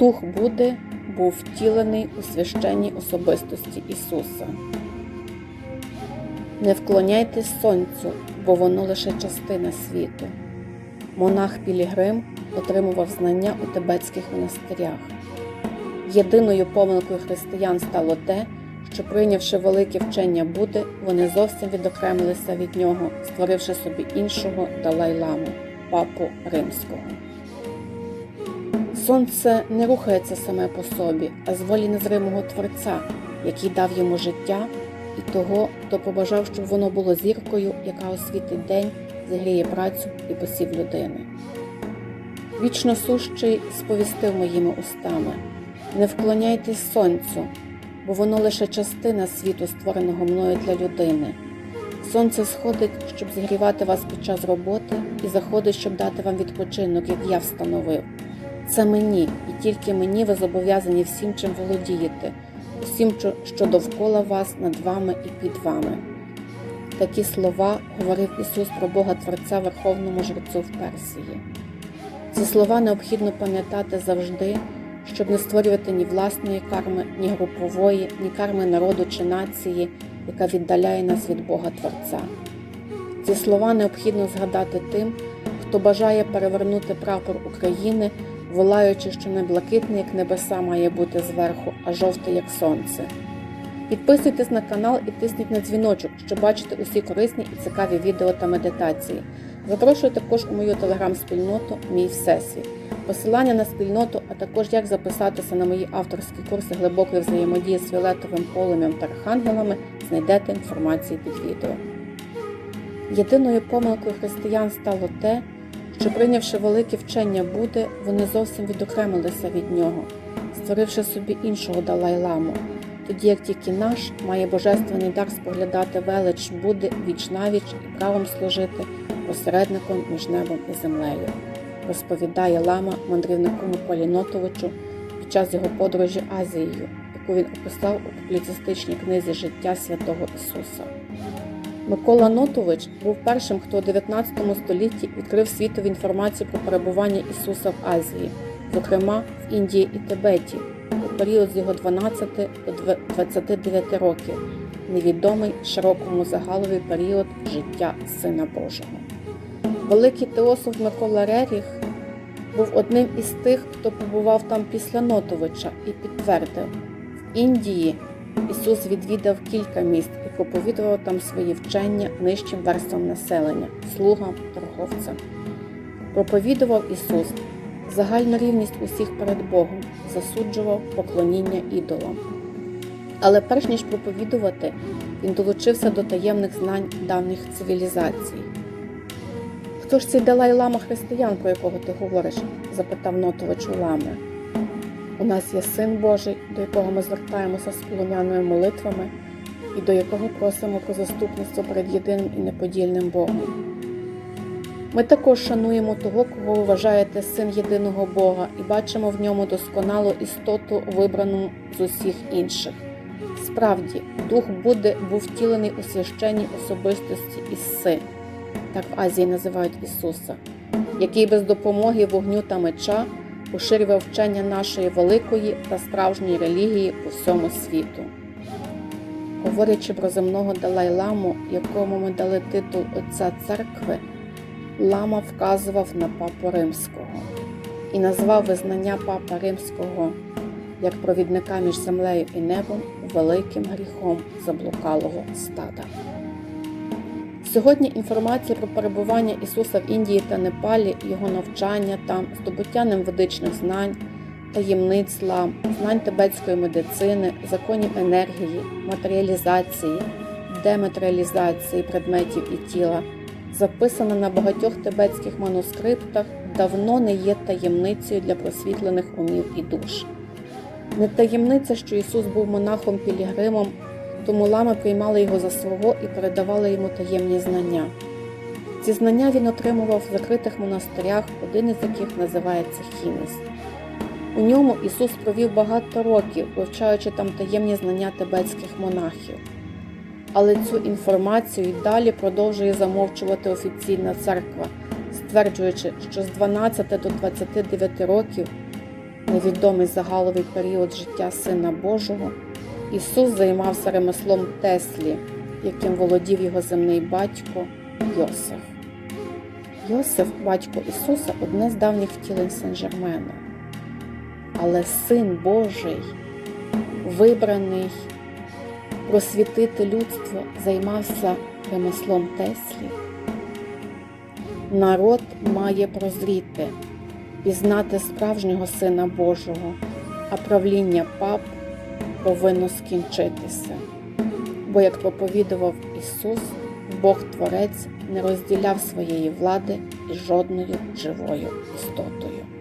Дух Будди був втілений у священній особистості Ісуса. Не вклоняйтесь сонцю, бо воно лише частина світу. Монах Пілігрим отримував знання у тибетських монастирях. Єдиною помилкою християн стало те, що, прийнявши велике вчення Будди, вони зовсім відокремилися від нього, створивши собі іншого Далай-ламу, папу римського. Сонце не рухається саме по собі, а з волі незримого Творця, який дав йому життя, і того, хто побажав, щоб воно було зіркою, яка освітить день, зігріє працю і посів людини. Вічно сущий сповістив моїми устами: не вклоняйтесь сонцю, бо воно лише частина світу, створеного мною для людини. Сонце сходить, щоб зігрівати вас під час роботи, і заходить, щоб дати вам відпочинок, як я встановив. Це мені, і тільки мені ви зобов'язані всім, чим володієте, усім, що- що довкола вас, над вами і під вами. Такі слова говорив Ісус про Бога Творця Верховному жрецю в Персії. Ці слова необхідно пам'ятати завжди, щоб не створювати ні власної карми, ні групової, ні карми народу чи нації, яка віддаляє нас від Бога Творця. Ці слова необхідно згадати тим, хто бажає перевернути прапор України, волаючи, що не блакитний, як небеса має бути зверху, а жовтий, як сонце. Підписуйтесь на канал і тисніть на дзвіночок, щоб бачити усі корисні і цікаві відео та медитації. Запрошую також у мою телеграм-спільноту Мій Всесвіт. Посилання на спільноту, а також як записатися на мої авторські курси глибокої взаємодії з фіолетовим полум'ям та архангелами, знайдете інформацію під відео. Єдиною помилкою християн стало те, що прийнявши велике вчення Будди, вони зовсім відокремилися від нього, створивши собі іншого Далай-ламу, тоді як тільки наш має божественний дар споглядати велич Будди віч навіч і правом служити посередником між небом і землею, розповідає лама мандрівнику Миколі Нотовичу під час його подорожі Азією, яку він описав у публіцистичній книзі Життя святого Ісуса. Микола Нотович був першим, хто у 19 столітті відкрив світові інформацію про перебування Ісуса в Азії, зокрема в Індії і Тибеті, у період з його 12 до 29 років, невідомий широкому загалові період життя Сина Божого. Великий теософ Микола Реріх був одним із тих, хто побував там після Нотовича і підтвердив, в Індії Ісус відвідав кілька міст проповідував там свої вчення нижчим верствам населення, слугам, торговцям. Проповідував Ісус загальну рівність усіх перед Богом, засуджував поклоніння ідолам. Але перш ніж проповідувати, він долучився до таємних знань давніх цивілізацій. Хто ж цей Далай-лама християн, про якого ти говориш? запитав Нотович у лами. У нас є син Божий, до якого ми звертаємося з полум'яними молитвами і до якого просимо про заступництво перед єдиним і неподільним Богом. Ми також шануємо того, кого ви вважаєте син єдиного Бога, і бачимо в ньому досконалу істоту, вибрану з усіх інших. Справді, Дух Будди був втілений у священній особистості Ісси, так в Азії називають Ісуса, який без допомоги вогню та меча поширював вчення нашої великої та справжньої релігії по всьому світу. Говорячи про земного Далай-ламу, якому ми дали титул Отця церкви, лама вказував на папу римського і назвав визнання папа римського як провідника між землею і небом великим гріхом заблукалого стада. Сьогодні інформація про перебування Ісуса в Індії та Непалі, його навчання там, здобуття ним ведичних знань, таємниць лам, знань тибетської медицини, законів енергії, матеріалізації, дематеріалізації предметів і тіла, записана на багатьох тибетських манускриптах, давно не є таємницею для просвітлених умів і душ. Не таємниця, що Ісус був монахом Пілігримом, тому лами приймали його за свого і передавали йому таємні знання. Ці знання він отримував в закритих монастирях, один із яких називається Хіміс. У ньому Ісус провів багато років, вивчаючи там таємні знання тибетських монахів. Але цю інформацію й далі продовжує замовчувати офіційна церква, стверджуючи, що з 12 до 29 років невідомий загаловий період життя Сина Божого, Ісус займався ремеслом Теслі, яким володів його земний батько Йосиф. Йосиф, батько Ісуса, одне з давніх втілень Сен-Жермена. Але Син Божий, вибраний просвітити людство, займався ремеслом Теслі. Народ має прозріти, пізнати справжнього Сина Божого, а правління пап повинно скінчитися. Бо, як проповідував Ісус, Бог Творець не розділяв своєї влади із жодною живою істотою.